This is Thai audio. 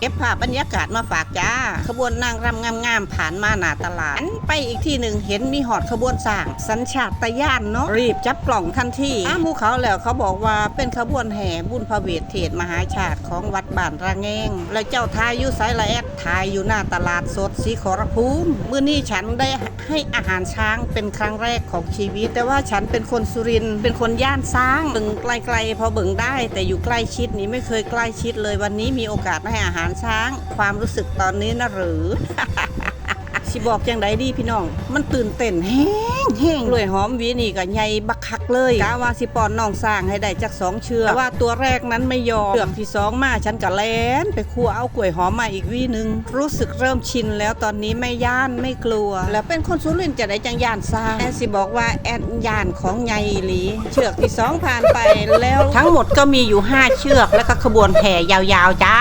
เก็บภาพบรรยากาศมาฝากจ้า ขบวนนางรำงามๆผ่านมาหน้าตลาด ไปอีกที่หนึ่งเห็นมีหอดขบวนสร้าง สัญชาตญาณเนาะรีบจับกล่องทันทีอ้ามูเขาแล้วเขาบอกว่าเป็นขบวนแห่บุญพระเวทเทศมหาชาติของวัดบ้านระแงง แล้วเจ้าทายอยู่ไซละแอดทายอยู่หน้าตลาดสดสีขอรภูมิมื้อนี้ฉันได้ให้อาหารช้างเป็นครั้งแรกของชีวิต แต่ว่าฉันเป็นคนสุรินเป็นคนย่านช้างเบิ่งไกลๆพอเบิ่งได้ แต่อยู่ใกล้ชิดนี่ไม่เคยใกล้ชิดเลยวันนี้มีโอกาสให้อาหารช้าง ความรู้สึกตอนนี้นะหรือสิบอกจังไดดีพี่น้อง มันตื่นเต้นแห้งแห้งเลยหอมวีนี่ก็ใหญ่บักคักเลยกะว่าสิปอนน้องสร้างให้ได้จักสองเชือกแต่ว่าตัวแรกนั้นไม่ยอมเชือกที่สองมาฉันก็แลนไปคั่วเอากล้วยหอมมาอีกวีหนึงรู้สึกเริ่มชินแล้วตอนนี้ไม่ย่านไม่กลัว แล้วเป็นคนสุรินจะได้จังย่านสร้างแอนสิบอกว่าแอนย่านของใหญ่หลีเชือกที่สองผ่านไปแล้ว ทั้งหมดก็มีอยู่ห้าเชือกแล้วก็ขบวนแห่ยาวๆจ้า